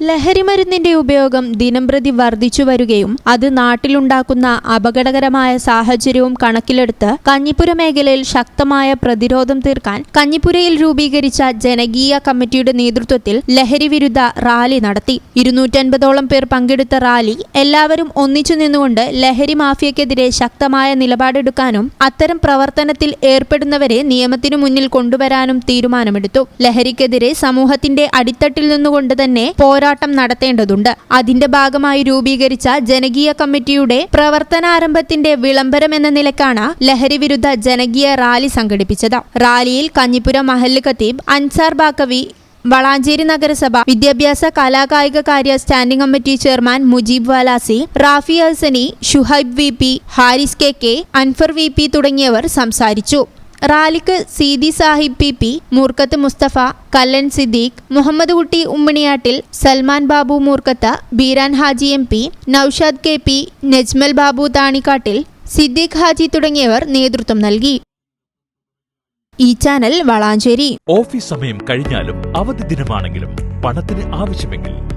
ലഹരിമരുന്നിന്റെ ഉപയോഗം ദിനംപ്രതി വർദ്ധിച്ചു വരികയും അത് നാട്ടിലുണ്ടാക്കുന്ന അപകടകരമായ സാഹചര്യവും കണക്കിലെടുത്ത് കഞ്ഞിപ്പുര മേഖലയിൽ ശക്തമായ പ്രതിരോധം തീർക്കാൻ കഞ്ഞിപ്പുരയിൽ രൂപീകരിച്ച ജനകീയ കമ്മിറ്റിയുടെ നേതൃത്വത്തിൽ ലഹരി വിരുദ്ധ റാലി നടത്തി. ഇരുന്നൂറ്റൻപതോളം പേർ പങ്കെടുത്ത റാലി എല്ലാവരും ഒന്നിച്ചു നിന്നുകൊണ്ട് ലഹരി മാഫിയക്കെതിരെ ശക്തമായ നിലപാടെടുക്കാനും അത്തരം പ്രവർത്തനത്തിൽ ഏർപ്പെടുന്നവരെ നിയമത്തിനു മുന്നിൽ കൊണ്ടുവരാനും തീരുമാനമെടുത്തു. ലഹരിക്കെതിരെ സമൂഹത്തിന്റെ അടിത്തട്ടിൽ നിന്നുകൊണ്ട് തന്നെ പോരാട്ടം നടത്തേണ്ടതുണ്ട്. അതിന്റെ ഭാഗമായി രൂപീകരിച്ച ജനകീയ കമ്മിറ്റിയുടെ പ്രവർത്തനാരംഭത്തിന്റെ വിളംബരം എന്ന നിലക്കാണ് ലഹരി വിരുദ്ധ ജനകീയ റാലി സംഘടിപ്പിച്ചത്. റാലിയിൽ കഞ്ഞിപ്പുരം മഹല്ല് ഖത്തീബ് അൻസാർ ബാക്കവി വളാഞ്ചേരി നഗരസഭ വിദ്യാഭ്യാസ കലാകായിക കാര്യ standing committee chairman Mujeeb Valasi Rafi Hasani Shuhaib V P Haris K K Anfar V P തുടങ്ങിയവർ സംസാരിച്ചു. റാലിക്ക് Seethi Sahib P P Moorkkath Mustafa Kallan Siddique Muhammad Kutty Ummaniyattil Salman Babu Moorkkath Beeran Haji M P Naushad K P Najmal Babu Thanikkattil Siddique Haji തുടങ്ങിയവർ നേതൃത്വം നൽകി. ഈ channel Valanchery. Office സമയം കഴിഞ്ഞാലും അവധി ദിനമാണെങ്കിലും പണത്തിന് ആവശ്യമെങ്കിൽ